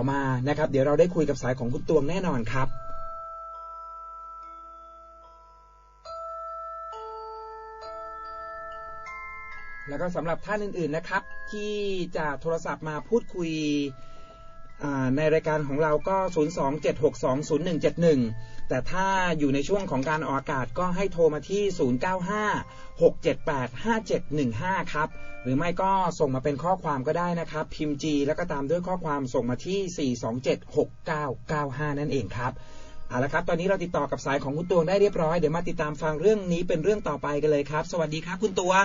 อมานะครับ เดี๋ยวเราได้คุยกับสายของคุณตวงแน่นอนครับแล้วก็สำหรับท่านอื่นๆนะครับ ที่จะโทรศัพท์มาพูดคุย ในรายการของเราก็ 027620171 แต่ถ้าอยู่ในช่วงของการออกอากาศก็ให้โทรมาที่ 0956785715 ครับ หรือไม่ก็ส่งมาเป็นข้อความก็ได้นะครับ พิมพ์ G แล้วก็ตามด้วยข้อความส่งมาที่ 4276995 นั่นเองครับเอาละครับ ตอนนี้เราติดต่อกับสายของคุณตวงได้เรียบร้อย เดี๋ยวมาติดตามฟังเรื่องนี้เป็นเรื่องต่อไปกันเลยครับ สวัสดีครับ คุณตวง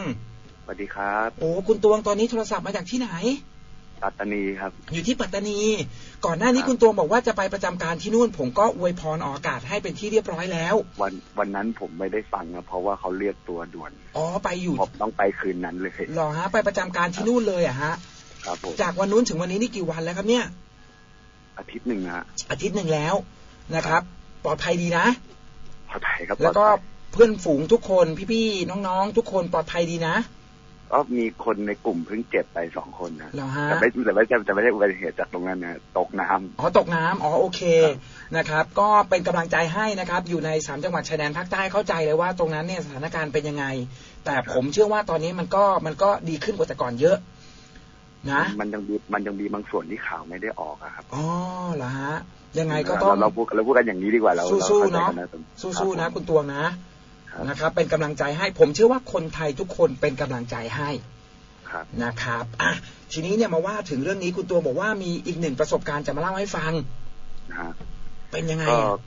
สวัสดีครับ โอ้ คุณตวง ตอนนี้โทรศัพท์มาจากที่ไหน ปัตตานีครับ อยู่ที่ปัตตานี ก่อนหน้านี้ครับคุณตวงบอกว่าจะไปประจำการที่นู่น ผมก็อวยพรออกอากาศให้เป็นที่เรียบร้อยแล้ว วันวันนั้นผมไม่ได้ฟังนะเพราะว่าเขาเรียกตัวด่วน อ๋อไปอยู่ผมต้องไปคืนนั้นเลยเหรอฮะ ไปประจำการที่นู่นเลยอะฮะ ครับผมจากวันนู้นถึงวันนี้นี่กี่วันแล้วครับเนี่ย อาทิตย์หนึ่งนะฮะอาทิตย์หนึ่งแล้วนะครับ ปลอดภัยดีนะ ปลอดภัยครับแล้วก็ปลอดภัยเพื่อนฝูงทุกคนพี่ๆน้องๆ ทุกคนปลอดภัยดีนะ ก็มีคนในกลุ่มเพิ่งเจ็บไปสองคนนะเหรอฮะแต่ไม่แต่ไม่ใช่แต่ไม่ใช่อุบัติเหตุจากตรงนั้นนะตกน้ำอ๋อตกน้ำอ๋อโอเคครับนะครับ ก็เป็นกำลังใจให้นะครับ อยู่ในสามจังหวัดชายแดนภาคใต้เข้าใจเลยว่าตรงนั้นเนี่ยสถานการณ์เป็นยังไง แต่ผมเชื่อว่าตอนนี้มันก็มันก็ดีขึ้นกว่าแต่ก่อนเยอะ นะมันยังมีมันยังมีบางส่วนที่ข่าวไม่ได้ออกอะครับอ๋อเหรอฮะยังไงก็ต้องเราเราพูดเราพูดกันอย่างนี้ดีกว่าเราสู้ๆรข้ใจเนาะกัตรงสู้ๆครันะบผมคุณตวงนะครับ นะครับ เป็นกำลังใจให้ผมเชื่อว่าคนไทยทุกคนเป็นกำลังใจให้ครับนะครับอะทีนี้เนี่ยมาว่าถึงเรื่องนี้คุณตวงบอกว่ามีอีกหนึ่งประสบการณ์จะมาเล่าให้ฟังนะฮะเป็นยังไงก็อะ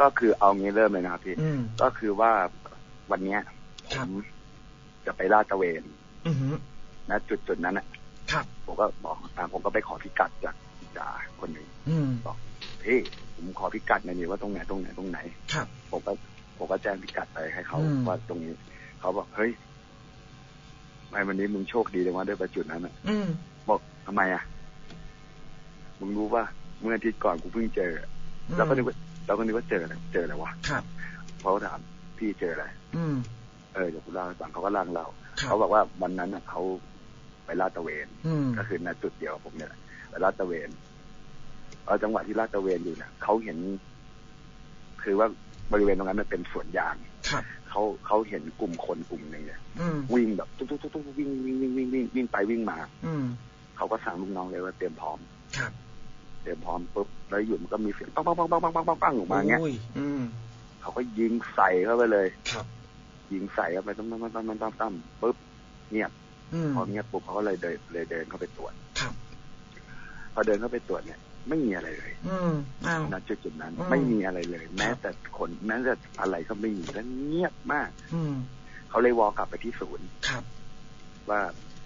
ก็คือเอางี้เริ่มเลยนะครับพี่อืมก็คือว่าวันเนี้ยผครับมจะไปลาดตระเวนอือหือนะจุดจุดๆนั้นน่ะครับผมก็บอกอ่าผมก็ไปขอพิกัดจากจ่าคนหนึ่งอืมพี่ผมขอพิกัดหน่อยดิว่าตรงไหนตรงไหนตรงไหนครับผมก็ผมก็แจ้งพิกัดไปให้เขาอืม ว่าตรงนี้เขาบอกเฮ้ยทำไมวันนี้มึงโชคดีเลยว่าได้ไปจุดนั้นอะอืม บอกทำไมอะมึงรู้ว่าเมื่ออาทิตย์ก่อนกูเพิ่งเจอเราก็นึกว่าเราก็นึกว่าเจออะไรเจออะไรวะครับ เขาถามพี่เจออะไรอืม เออเดี๋ยวกูเล่าให้ฟังเขาก็เล่าให้เราครับ เขาบอกว่าวันนั้นน่ะเขาไปลาดตระเวน อืม ก็คือณจุดเดียวกับผมเนี่ยแหละไปลาดตระเวนเอาจังหวะที่ลาดตระเวนอยู่เนี่ยเขาเห็น คือว่า บริเวณตรงนั้นมันเป็นสวนยางครับเขาเขาเห็นกลุ่มคนกลุ่มหนึ่งเนี่ยอืมวิ่งแบบตุ๊กตุ๊กตุ๊กตุ๊กวิ่งวิ่งวิ่งวิ่งวิ่งวิ่งไปวิ่งมา อืมเขาก็สั่งลูกน้องเลยว่าเตรียมพร้อมครับเตรียมพร้อมปุ๊บแล้วอยู่มันก็มีเสียงปังปังปังปังปังปังปังปังออกมาเงี้ยอุ้ยอืมเขาก็ยิงใส่เข้าไปเลยครับ ยิงใส่เข้าไปตั้มตั้มตั้มตั้มตั้มตั้มปุ๊บเงียบอืมพอเงียบปุ๊บเขาก็เลยเดินเลยเดินเข้าไปตรวจครับพอเดินเข้าไปตรวจเนี่ย ไม่มีอะไรเลยอืมอ้าวณจุดจุดนั้นอืมไม่มีอะไรเลย แม้ครับแต่คนแม้แต่อะไรก็ไม่มีแล้วเงียบมาก อืมเขาเลยวอลกลับไปที่ศูนย์ครับว่า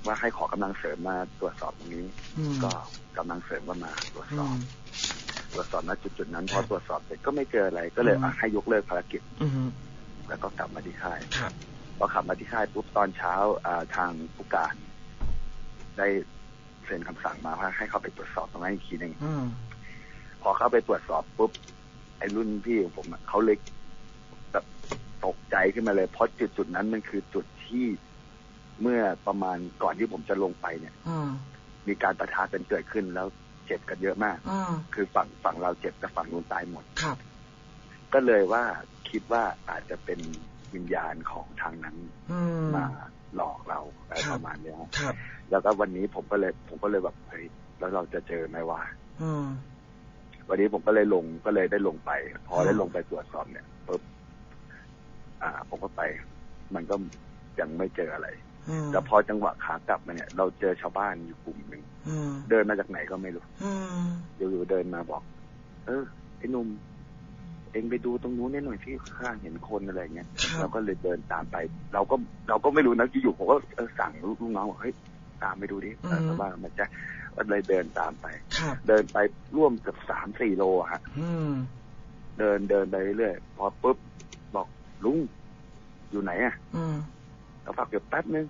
ว่าให้ขอกำลังเสริมมาตรวจสอบตรงนี้อืมก็กำลังเสริมก็มาตรวจอืสอบมตรวจสอบณจุดจุดนั้นคพรัอบตรวจสอบเสร็จก็ไม่เจออะไร ก็เลยอืมอะให้ยกเลิกภารกิจอืมแล้วก็กลับมาที่ค่ายครับพอขับมาที่ค่ายปุ๊บตอนเช้าอ่าทางผู้การได้ เซ็นคำสั่งมาว่าให้เข้าไปตรวจสอบตรงนั้นอีกทีหนึ่งอืมพอเข้าไปตรวจสอบปุ๊บไอ้รุ่นพี่ของผมอะเขาเลยแบบตกใจขึ้นมาเลย เพราะจุดจุดนั้นมันคือจุดที่เมื่อประมาณก่อนที่ผมจะลงไปเนี่ยอ่ามีการประทะกันเกิดขึ้นแล้วเจ็บกันเยอะมากอ่าคือฝั่งฝั่งเราเจ็บแต่ฝั่งนู้นตายหมดครับ ก็เลยว่าคิดว่าอาจจะเป็นวิญญาณของทางนั้นอืมมาหลอกเราอะไรครับประมาณเนี้ยครับ แล้วก็วันนี้ผมก็เลย ผมก็เลยแบบเฮ้ยแล้วเราจะเจอไหมวะอืมวันนี้ผมก็เลยลงก็เลยได้ลงไป พออืมได้ลงไปตรวจสอบเนี่ยปุ๊บอ่า ผมก็ไป มันก็ยังไม่เจออะไรอืมแต่พอจังหวะขากลับมาเนี่ย เราเจอชาวบ้านอยู่กลุ่มหนึ่งอืมเดินมาจากไหนก็ไม่รู้อืมอยู่ๆเดินมาบอก เออไอ้หนุ่มเองไปดูตรงนู้นนิดหน่อยที่ข้างเห็นคนอะไรเงี้ยครัเราบก็เลยเดินตามไป เราก็เราก็ไม่รู้นะอยู่ๆผมก็เออสั่งลูกน้องบอกเฮ้ย ตามไปดูดิเออชาวบ้านมันจะก็เลยเดินตามไปครับเดินไปร่วมเกับสามสี่โลอะฮะอืมเดินเดินไปเรื่อยๆพอปุ๊บบอกลุงอยู่ไหนอะอืมเราฝากเดี๋ยวแป๊บนึง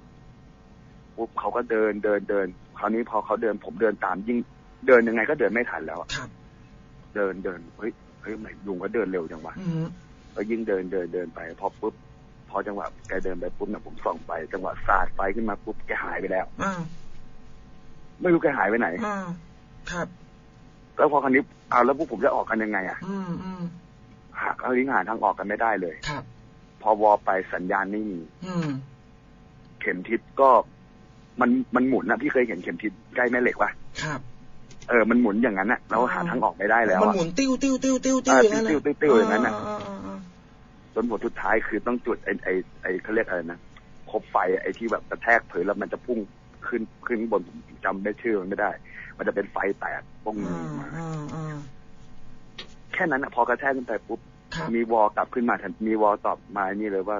ปุ๊บเขาก็เดินเดินเดิน คราวนี้พอเขาเดินผมเดินตามยิ่งเดินยังไงก็เดินไม่ทันแล้วอะครับเดินเดินเฮ้ยเฮ้ยทำไมลุงก็เดินเร็วจังวะอืมก็ยิ่งเดินเดินเดินไป พอปุ๊บพ อจังหวะแกเดินไปปุ๊บเนี่ยผมส่องไป จังหวะสาดไฟขึ้นมาปุ๊บแกหายไปแล้วอ่าไม่รู้แกหายไปไหนอ่าครับแล้วพอคราวนี้เอาแล้วพวกผมจะออกกันยังไงอะอืมอืมหาคราวนี้หาทางออกกันไม่ได้เลย ครับ พอวอไปสัญญาณไม่มี อืมเข็มทิศก็มันมันหมุนนะพี่เคยเห็นเข็มทิศใกล้แม่เหล็กปะครับ เออมันหมุนอย่างนั้นอะเราหาทางออกไม่ได้แล้วมันอะหมุนติ้วติ้วติ้วติ้วติ้วอ่าอย่างนั้นติ้วติ้วติ้วอย่างนั้นน่ะ อ่าอ่าอ่าจนผลสุดท้ายคือต้องจุดไอ้ไอ้ไอ้เขาเรียกอะไรนะคบไฟไอ้ที่แบบกระแทกเผยแล้วมันจะพุ่งขึ้นขึ้นบนผมจำไม่ชื่อมันไม่ได้ มันจะเป็นไฟแตกป้องอ่ามาอ่าอ่าแค่นั้นอะพอกระแทกขึ้นไปปุ๊บครับมีวอลกลับขึ้นมาทันมีวอลตอบมานี่เลยว่า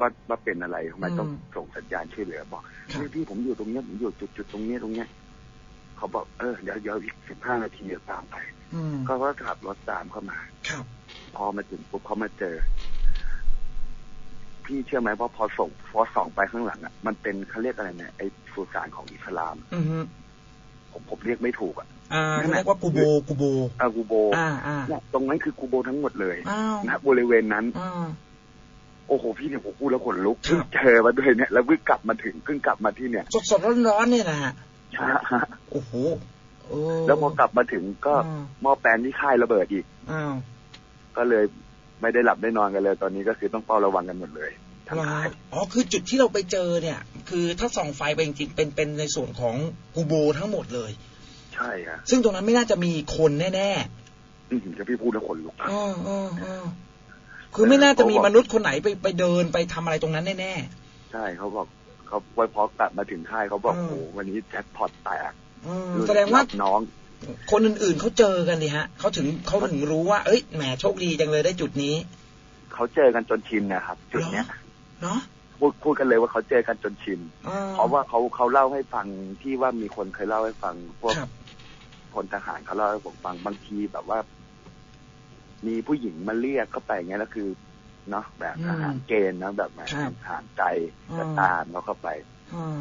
ว่าว่าเป็นอะไรทำไมอืมต้องส่งสัญญาณช่วยเหลือบอกครับพี่พี่ผมอยู่ตรงเนี้ยผมอยู่จุดจุดตรงเนี้ยตรงเนี้ยเขาบอกเออเดี๋ยวเดี๋ยวอีกสิบห้านาทีเดี๋ยวตามไปอืมก็ว่าขับรถตามเข้ามาครับพอมาถึงปุ๊บเขามาเจอ พี่เชื่อไหมว่าพอส่งพอส่องไปข้างหลังอะมันเป็นเขาเรียกอะไรเนี่ยไอ้สุสานของอิสลามอือฮึผมผมเรียกไม่ถูกอะอ่าเขาเรียกว่ากูโบกูโบอากูโบอ่าอ่าเนี่ยตรงนั้นคือกูโบทั้งหมดเลยอ้าวณบริเวณนั้นอ่าโอ้โหพี่เนี่ยผมพูดแล้วขนลุกครับเพิ่งเจอมาด้วยเนี่ยแล้วเพิ่งกลับมาถึงเพิ่งกลับมาที่เนี่ยสดสดร้อนร้อนๆเนี่ยนะฮะฮะโอ้โหเออแล้วพอกลับมาถึงก็อ่าหม้อแปลนที่ค่ายระเบิดอีกอ้าวก็เลย ไม่ได้หลับได้นอนกันเลย ตอนนี้ก็คือต้องเฝ้าระวังกันหมดเลยทั้งเหรอค่ายอ๋อคือจุดที่เราไปเจอเนี่ย คือถ้าส่องไฟไปจริงๆเป็นเป็นในส่วนของกูโบทั้งหมดเลย ใช่ฮะซึ่งตรงนั้นไม่น่าจะมีคนแน่อืมจะพี่พูดแล้วขนลุกๆอ๋ออ๋ออ๋อคือไม่น่าจะมีมนุษย์คนไหนไปไปเดินไปทำอะไรตรงนั้นแน่ใช่เขาบอกเขาไว้พอกลับมาถึงค่ายเขาบอกอืมโอ้โหวันนี้แจ็คพอตแตกๆอืมแสดงว่ารับน้อง คนอื่นๆเขาเจอกันดิฮะเขาถึงเขาถึงรู้ว่า เอ้ยแหมโชคดีจังเลยได้จุดนี้เขาเจอกันจนชินนะครับ จุดเนี้ยเนาะพูดพูดกันเลยว่าเขาเจอกันจนชินอ่เพราะว่าเขาเขาเล่าให้ฟังที่ว่ามีคนเคยเล่าให้ฟัง พวกครับพลทหารเขาเล่าให้ผมฟังบางทีแบบว่า มีผู้หญิงมาเรียกเข้าไปเงี้ยแล้วคือเนาะแบบอืมทหารเกณฑ์นะแบบแบบครับทหารใจอ่าก็ตามเขาเข้าไปอ่า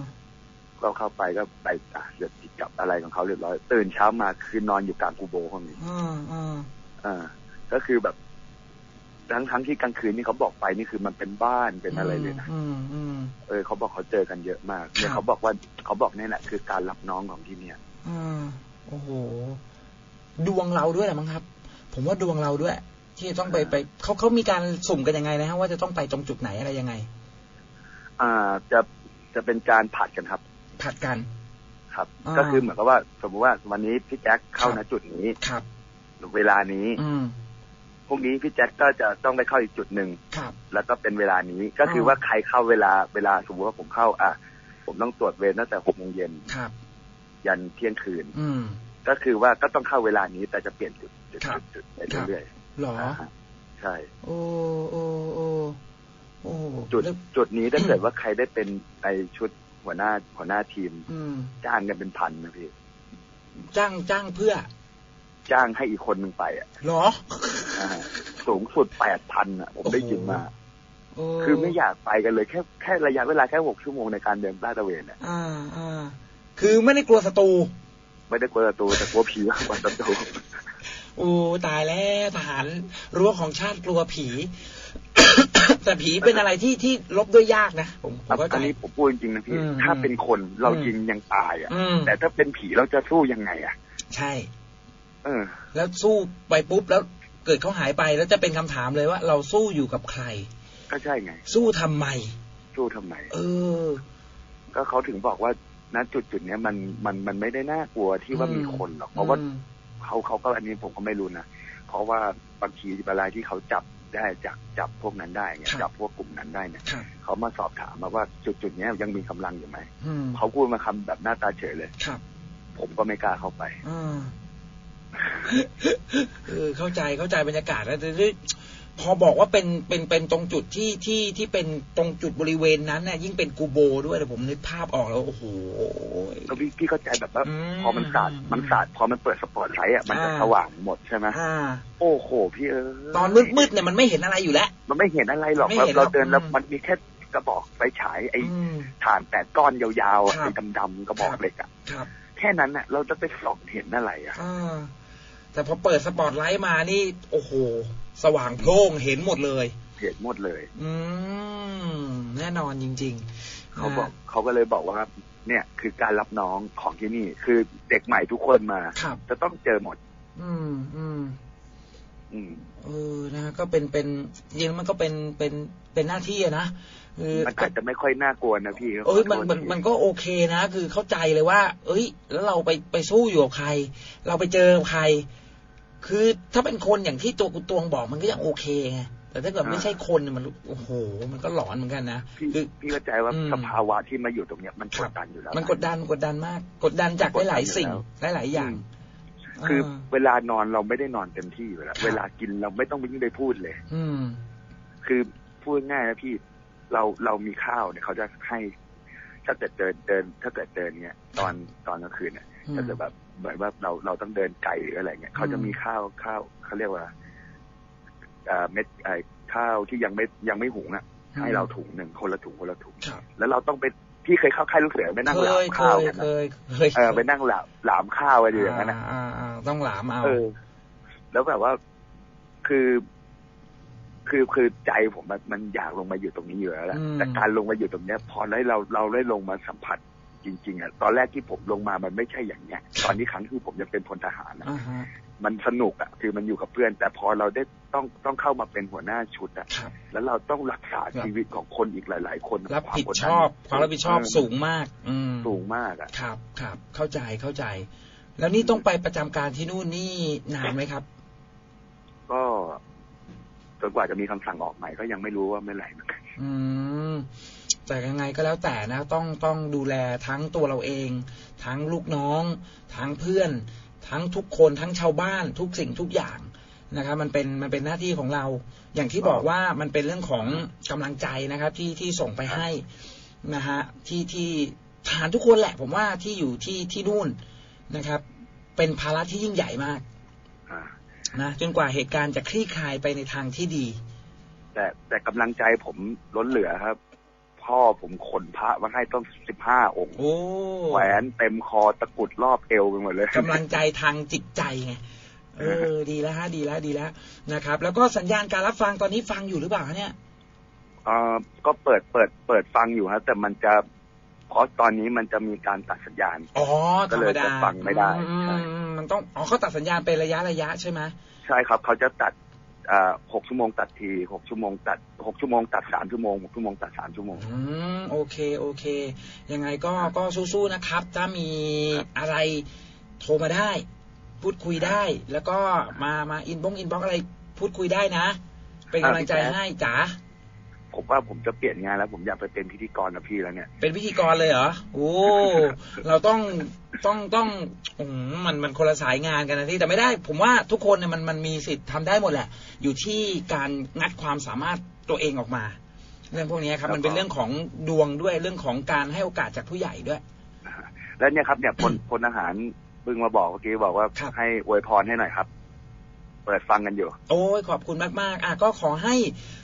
ก็เข้าไปก็ไปอะเดือดจิตกับอะไรของเขาเรียบร้อย ตื่นเช้ามาคือนอนอยู่กลางกูโบห้องนี้อ่าอ่าอ่าก็คือแบบทั้งทั้งที่กลางคืนนี่เขาบอกไปนี่คือมันเป็นบ้านเป็นอะไรเลยนะอืมอืมเออเขาบอกเขาเจอกันเยอะมากเนี่ยครับเขาบอกว่าเขาบอกเนี่ยแหละคือการรับน้องของที่เนี่ยอ่าโอ้โห ดวงเราด้วยแหละมั้งครับ ผมว่าดวงเราด้วย ที่จะต้องไปไปเขาเขามีการสุ่มกันยังไงนะฮะว่าจะต้องไปตรงจุดไหนอะไรยังไง อ่าจะจะเป็นการผัดกันครับ ผัดกันครับอ่าก็คือเหมือนกับว่า สมมติว่าวันนี้พี่แจ็คเข้าครัณบจุดนี้ครับเวลานี้อืมพรุ่งนี้พี่แจ็คก็จะต้องไปเข้าอีกจุดหนึ่งครับแล้วก็เป็นเวลานี้ก็คืออ่าว่าใครเข้าเวลาเวลาสมมติว่าผมเข้า อะ ผมต้องตรวจเวรตั้งแต่หกโมงเย็นครับยันเที่ยงคืน อืมก็คือว่าก็ต้องเข้าเวลานี้แต่จะเปลี่ยนจุดจุดครับจุดจุดไปครับเรื่อยหรอๆอ่าฮะใช่ โอ้โอ้โอ้โอ้จุดแล้วจุดนี้ถ้าเกิดว่าใครได้เป็นไอชุด หัวหน้าหัวหน้าทีม อืมจ้างกันเป็นพันนะพี่ จ้างจ้างเพื่อจ้างให้อีกคนหนึ่งไปอะหรออ่าสูงสุดแปดพันอะ ผมได้ยินมาโอ้คือไม่อยากไปกันเลยแค่แค่ระยะเวลาแค่หกชั่วโมงในการเดินลาดตระเวนอะอ่าอ่าคือไม่ได้กลัวศัตรูไม่ได้กลัวศัตรูแต่กลัวผีมากกว่าศัตรู โอ้ตายแล้วทหารรั้วของชาติกลัวผี แต่ผีเป็นอะไรที่ที่ลบด้วยยากนะผมผมเข้าใจอันนี้ผมพูดจริงๆนะพี่อืมถ้าเป็นคนเราอืมยิงยังตายอะอืมแต่ถ้าเป็นผีเราจะสู้ยังไงอะ ใช่ เออ แล้วสู้ไปปุ๊บแล้วเกิดเขาหายไปแล้วจะเป็นคำถามเลยว่า เราสู้อยู่กับใคร ก็ใช่ไง สู้ทำไม สู้ทำไม เออ ก็เขาถึงบอกว่าณจุดจุดๆเนี้ยมันมันมันไม่ได้น่ากลัวที่ว่ามีคนหรอกเพราะว่าอืมเขาเขาก็อันนี้ผมก็ไม่รู้นะเพราะว่าบางทีเวลาที่เขาจับ ได้จับจับพวกนั้นได้เนี่ยครับจับพวกกลุ่มนั้นได้เนี่ยครับเขามาสอบถามมาว่าจุดจุดๆเนี้ยยังมีกำลังอยู่ไหมอืมเขาพูดมาคำแบบหน้าตาเฉยเลยครับ ผมก็ไม่กล้าเข้าไปอ่าเออเข้าใจเข้าใจบรรยากาศแล้วแต่ที่ พอบอกว่าเป็นเป็นเป็นตรงจุดที่ที่ที่เป็นตรงจุดบริเวณนั้นน่ะยิ่งเป็นกูโบด้วยแต่ผมนึกภาพออกแล้วโอ้โหแล้วพี่พี่เข้าใจแบบว่าอืมพอมันสาดมันสาดพอมันเปิดสปอตไลท์อะมันจะอ่าสว่างหมดใช่ไหมอ่าโอ้โหพี่เออตอนมืดๆเนี่ยมันไม่เห็นอะไรอยู่แล้ว มันไม่เห็นอะไรหรอกไม่เราเห็นหรอกเราเดินแล้วอืมมันมีแค่กระบอกไฟฉายไอ้อืมถ่านแปดก้อนยาวๆอะครับไอ้ดำๆกระบอกเหล็กอะครับแค่นั้นน่ะ เราจะไปส่องเห็นอะไรอะอ่า แต่พอเปิดสปอตไลท์มานี่ โอ้โห สว่างโพร่งเห็นหมดเลย เห็นหมดเลย อืมแน่นอนจริง ๆ เขาบอกนะเขาก็เลยบอกว่าเนี่ยคือการรับน้องของที่นี่ คือเด็กใหม่ทุกคนมาครับจะต้องเจอหมด อืมอืมอืมเออนะก็เป็นเป็นจริงๆมันก็เป็นเป็นเป็นหน้าที่อะนะคือมันอาจจะไม่ค่อยน่ากลัวนะพี่เอ้ยมันขอโทษมันทีมันก็โอเคนะ คือเข้าใจเลยว่า เอ้ย แล้วเราไปไปสู้อยู่กับใคร เราไปเจอใคร คือถ้าเป็นคนอย่างที่ตัวกูตวงบอกมันก็ยังโอเคไงแต่ถ้าเกิดไม่ใช่คนเนี่ยมันโอ้โห มันก็หลอนเหมือนกันนะพี่คือพี่เข้าใจว่าอืมสภาวะที่มาอยู่ตรงเนี้ยมันคกรับดดันอยู่แล้ว มันกดดันกดดันมาก กดดันจากกดดันหลายๆสิ่งอยู่หลายๆอย่าง คือเเวลานอนเราไม่ได้นอนเต็มที่อยู่แล้วครับเวลากินเราไม่ต้องไปยิ่งไปพูดเลย อืม คือพูดง่ายนะพี่เราเรามีข้าวเนี่ยเขาจะให้ ถ้าเกิดเดินเดิน ถ้าเกิดเดินเนี่ย ตอนตอนกลางคืนเนี่ยอืมถ้าเกิดแบบ เหมือนว่าเราเราต้องเดินไกลหรืออะไรเงี้ยเขาจะอืมมีข้าวข้าวเขาเรียกว่าเอ่อเม็ดไอ้ข้าวที่ยังไม่ยังไม่หุงอะให้เราถุงหนึ่งคนละถุงคนละถุงครับแล้วเราต้องไปพี่เคยเข้าค่ายลูกเสือไปนั่งเคหลามยเคข้าวยกันเคนะยเคยเออไปนั่งหลามหลามข้าวอะไรอย่างนั้นนะอ่าอ่าต้องหลามเอาเออ แล้วแบบว่าคือคือคือใจผมมันมันอยากลงมาอยู่ตรงนี้อยู่แล้วแหละอืมแต่การลงมาอยู่ตรงเนี้ย พอได้เราเราได้ลงมาสัมผัส จริงๆอะตอนแรกที่ผมลงมามันไม่ใช่อย่างเนี้ย ตอนนี้ครั้งที่ผมยังเป็นพลทหารอะอ่าฮะมันสนุกอะคือมันอยู่กับเพื่อน แต่พอเราได้ต้องต้องเข้ามาเป็นหัวหน้าชุดอะครับแล้วเราต้องรักษาครับชีวิตของคนอีกหลาย ๆ คนรับผิดวามกชอบความรับผิดชอบเสูงมาก อืมสูงมากอะครับครับเข้าใจเข้าใจ แล้วนี่ต้องไปประจำการที่นู่นนี่นานไหมครับ ก็จนกว่าจะมีคำสั่งออกใหม่ก็ยังไม่รู้ว่าเมื่อไหร่เหมือนกันอืม แต่ยังไงก็แล้วแต่นะต้องต้องดูแลทั้งตัวเราเอง ทั้งลูกน้อง ทั้งเพื่อน ทั้งทุกคนทั้งชาวบ้านทุกสิ่งทุกอย่างนะครับมันเป็นมันเป็นหน้าที่ของเรา อย่างที่บอกว่ามันเป็นเรื่องของกำลังใจนะครับ ที่ที่ส่งไปให้นะฮะที่ที่ทหารทุกคนแหละ ผมว่าที่อยู่ที่ที่นู่นนะครับ เป็นภาระที่ยิ่งใหญ่มากอ่านะจนกว่าเหตุการณ์จะคลี่คลายไปในทางที่ดี แต่แต่กำลังใจผมล้นเหลือครับ พ่อผมขนพระมาให้ต้องสิบห้าองค์โอ้แหวนเต็มคอตะกรุดรอบเอวไปหมดเลยกำลังใจทางจิตใจไงเออ ดีแล้วฮะ ดีแล้วดีแล้วนะครับ แล้วก็สัญญาณการรับฟังตอนนี้ฟังอยู่หรือเปล่าฮะเนี่ยเออก็เปิดเปิดเปิดฟังอยู่ครับแต่มันจะเพราะตอนนี้มันจะมีการตัดสัญญาณอ๋อธก็รเลรมยดาจะฟังไม่ได้อืมใช่อืมมันต้องอ๋อเขาตัดสัญญาณเป็นระยะระยะใช่ไหมใช่ครับเขาจะตัดอ่า หกชั่วโมงตัดทีหกชั่วโมงตัดหกชั่วโมงตัดสามชั่วโมงหกชั่วโมงตัดสามชั่วโมงอืมโอเคโอเค ยังไงก็ก็สู้ๆนะครับ ถ้ามีอะไรโทรมาได้ พูดคุยได้ แล้วก็มามาอินบ้งอินบ็อกอะไรพูดคุยได้นะ เป็นกำลังใจให้จ๋าผมว่าผมจะเปลี่ยนงานแล้วผมอยากไปเป็นพิธีกรกับพี่แล้วเนี่ย เป็นพิธีกรเลยเหรอ โอ้ เราต้อง ต้องต้องอืมมันมันคนละสายงานกันนะที่แต่ไม่ได้ ผมว่าทุกคนเนี่ยมันมันมีสิทธิ์ทำได้หมดแหละ อยู่ที่การงัดความสามารถตัวเองออกมา เรื่องพวกนี้ครับครับ มันเป็นเรื่องของดวงด้วยเรื่องของการให้โอกาสจากผู้ใหญ่ด้วย แล้วเนี่ยครับเนี่ยพลพลทหารเพิ่งมาบอกเมื่อกี้บอกว่าครับให้อวยพรให้หน่อยครับ เปิดฟังกันอยู่ โอ้ยขอบคุณมากๆ อะก็ขอให้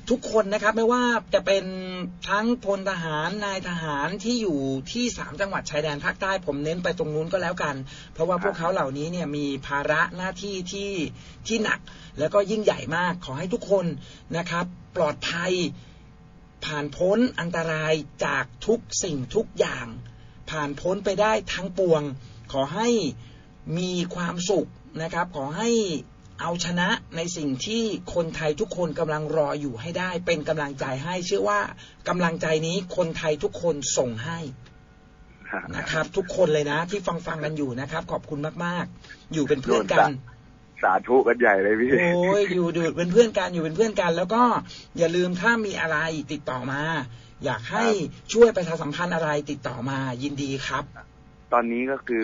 ทุกคนนะครับ ไม่ว่าจะเป็นทั้งพลทหารนายทหารที่อยู่ที่สามจังหวัดชายแดนภาคใต้ผมเน้นไปตรงนู้นก็แล้วกัน เพราะว่าพวกเขาเหล่านี้เนี่ยมีภาระหน้าที่ที่ที่หนัก แล้วก็ยิ่งใหญ่มากขอให้ทุกคนนะครับ ปลอดภัยผ่านพ้นอันตรายจากทุกสิ่งทุกอย่าง ผ่านพ้นไปได้ทั้งปวง ขอให้มีความสุขนะครับ ขอให้ เอาชนะในสิ่งที่คนไทยทุกคนกำลังรออยู่ให้ได้ เป็นกำลังใจให้เชื่อว่ากำลังใจนี้คนไทยทุกคนส่งให้นะครับ ทุกคนเลยนะ ที่ฟังฟังกันอยู่นะครับ ขอบคุณมาก ๆ อยู่เป็นเพื่อนกันสาธุกันใหญ่เลยพี่โอ้ยอยู่ดูเป็นเพื่อนกันอยู่เป็นเพื่อนกัน แล้วก็อย่าลืมถ้ามีอะไรติดต่อมา อยากให้ช่วยประชาสัมพันธ์อะไรติดต่อมายินดีครับ ตอนนี้ก็คือ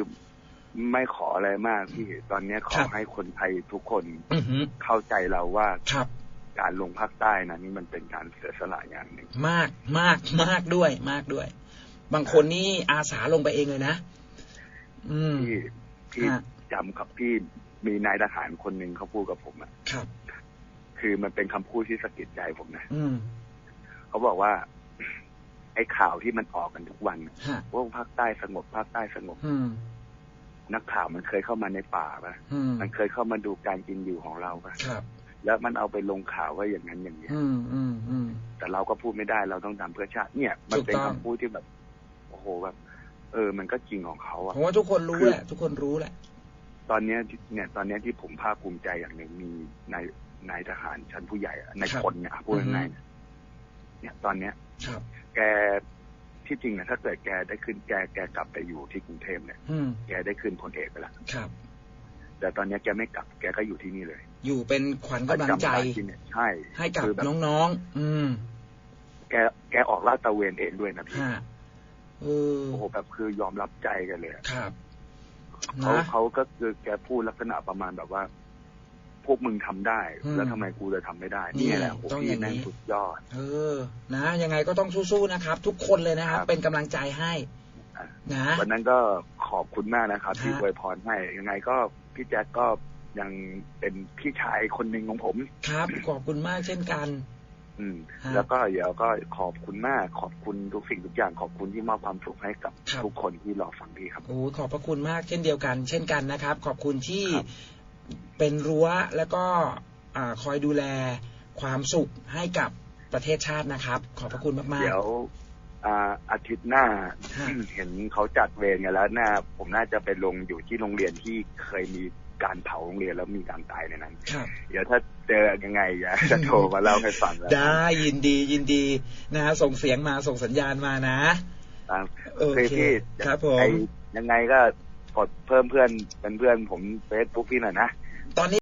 ไม่ขออะไรมากพี่ตอนนี้ขครัอบให้คนไทยทุกคนอือหือเข้าใจเราว่าครับการลงภาคใต้นะนี่มันเป็นการเสียสละอย่างหนึ่งมากมากมากด้วยมากด้วย บางคนนี่อาสาลงไปเองเลยนะอืมพี่พี่ฮะจำครับพี่มีนายทหารคนหนึ่งเขาพูดกับผมอะครับ คือมันเป็นคำพูดที่สะกิดใจผมนะอืมเขาบอกว่าไอ้ข่าวที่มันออกกันทุกวันน่ะฮะว่าภาคใต้สงบภาคใต้สงบอืม นักข่าวมันเคยเข้ามาในป่าปะอืมมันเคยเข้ามาดูการกินอยู่ของเราปะครับแล้วมันเอาไปลงข่าวว่าอย่างนั้นอย่างนี้ยอืมอืมอืมแต่เราก็พูดไม่ได้เราต้องทำเพื่อชาติเนี่ย มันเป็นถูกต้องคำพูดที่แบบโอ้โหแบบ เออ มันก็จริงของเขาอะผมว่าทุกคนรู้แหละทุกคนรู้แหละอตอนเนี้ยที่เนี่ย ตอนเนี้ยที่ผมภาคภูมิใจอย่างหนึ่งมีนายนายทหารชั้นผู้ใหญ่อะนายครับพลเนี่ยพูดง่ายๆเนี่ยเนี่ยตอนเนี้ยครับแก ที่จริงนะถ้าเกิดแกได้ขึ้นแกแกกลับไปอยู่ที่กรุงเทพเนี่ยอืมแกได้ขึ้นพลเอกไปแล้วครับ แต่ตอนเนี้ยแกไม่กลับ แกก็อยู่ที่นี่เลย อยู่เป็นขวัญกำลังใจประำการที่เนี่ยใช่ให้กับคือแบบน้องๆอืม แกแกออกลาดตระเวนเองด้วยนะพี่ฮะเออโอ้โหแบบคือยอมรับใจกันเลยอะครับเขานะเขาก็คือแกพูดลักษณะประมาณแบบว่าพ วกมึงทำได้อืมแล้วทำไมกูจะทำไม่ได้ นี่นี่แหละโอ้โหต้องอย่างนี้พี่แม่งสุดยอด เออ นะ ยังไงก็ต้องสู้ๆนะครับ ทุกคนเลยนะครับครับเป็นกำลังใจให้อะนะวันนั้นก็ขอบคุณมากนะครับ ที่ฮะอวยพรให้ ยังไงก็พี่แจ็คก็ยังเป็นพี่ชายคนหนึ่งของผม ครับ ขอบคุณมากเช่นกัน อืมฮะแล้วก็เดี๋ยวก็ขอบคุณมาก ขอบคุณทุกสิ่งทุกอย่างขอบคุณที่มอบความสุขให้กับครับทุกคนที่รอฟังพี่ครับโอ้ขอบพระคุณมากเช่นเดียวกัน เช่นกันนะครับ ขอบคุณที่ครับ เป็นรั้วแล้วก็อ่าคอยดูแลความสุขให้กับประเทศชาตินะครับ ขอบพระคุณมากเดี๋ยวอ่าอาทิตย์หน้าฮะเห็นเขาจัดเวรกันแล้วน่าผมน่าจะไปลงอยู่ที่โรงเรียนที่เคยมีการเผาโรงเรียนแล้วมีการตายในนั้นๆครับเดี๋ยวถ้าเจอยังไงอยากจะโทรมาเล่าให้ฟังแล้วได้ยินดียินดีนะฮะส่งเสียงมาส่งสัญญาณมานะตามโอคือเคพี่ครับผมไอ้ยังไงก็ก ดเพิ่มเพื่อนเป็นเพื่อนผมเฟซบุ๊กพี่หน่อยนะตอนนี้